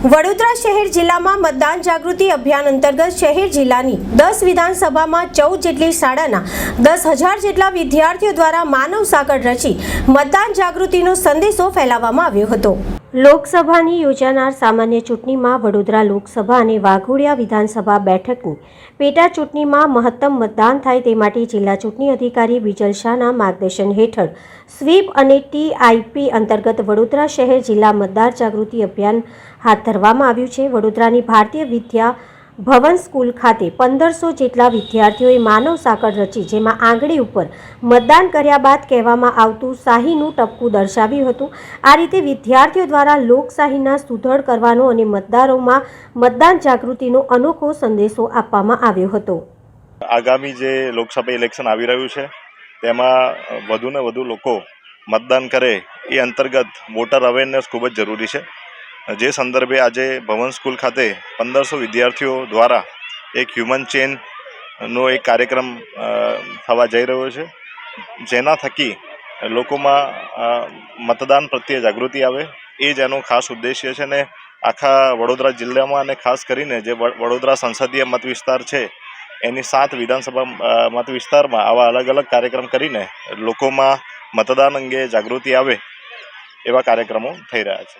વડોદરા શહેર જિલ્લામાં મતદાન જાગૃતિ અભિયાન અંતર્ગત શહેર જિલ્લાની દસ વિધાનસભામાં ચૌદ જેટલી શાળાના દસ હજાર જેટલા વિદ્યાર્થીઓ દ્વારા માનવ સાગર રચી મતદાન જાગૃતિનો સંદેશો ફેલાવવામાં આવ્યો હતો. લોકસભાની યોજાનાર સામાન્ય ચૂંટણીમાં વડોદરા લોકસભા અને વાઘોડિયા વિધાનસભા બેઠકની પેટા ચૂંટણીમાં મહત્તમ મતદાન થાય તે માટે જિલ્લા ચૂંટણી અધિકારી બિજલ શાહના માર્ગદર્શન હેઠળ સ્વીપ અને ટીઆઈપી અંતર્ગત વડોદરા શહેર જિલ્લા મતદાર જાગૃતિ અભિયાન હાથ ધરવામાં આવ્યું છે. વડોદરાની ભારતીય વિદ્યા ભવન સ્કૂલ ખાતે પંદરસો જેટલા વિદ્યાર્થીઓએ માનવ સાંકળ રચી, જેમાં આંગળી ઉપર મતદાન કર્યા બાદ કહેવામાં આવતું શાહીનું ટપકું દર્શાવ્યું હતું. આ રીતે વિદ્યાર્થીઓ દ્વારા લોકશાહીના સુદૃઢ કરવાનો અને મતદારોમાં મતદાન જાગૃતિનો અનોખો સંદેશો આપવામાં આવ્યો હતો. આગામી જે લોકસભા ઇલેક્શન આવી રહ્યું છે, તેમાં વધુને વધુ લોકો મતદાન કરે એ અંતર્ગત વોટર અવેરનેસ ખૂબ જ જરૂરી છે. જે સંદર્ભે આજે ભવન સ્કૂલ ખાતે પંદરસો વિદ્યાર્થીઓ દ્વારા એક હ્યુમન ચેનનો એક કાર્યક્રમ થવા જઈ રહ્યો છે. જેના થકી લોકોમાં મતદાન પ્રત્યે જાગૃતિ આવે. એ જ એનો ખાસ ઉદ્દેશ્ય છે ને આખા વડોદરા જિલ્લામાં અને ખાસ કરીને જે વડોદરા સંસદીય મત વિસ્તાર છે, એની સાત વિધાનસભા મત વિસ્તારમાં આવા અલગ અલગ કાર્યક્રમ કરીને લોકોમાં મતદાન અંગે જાગૃતિ આવે એવા કાર્યક્રમો થઈ રહ્યા છે.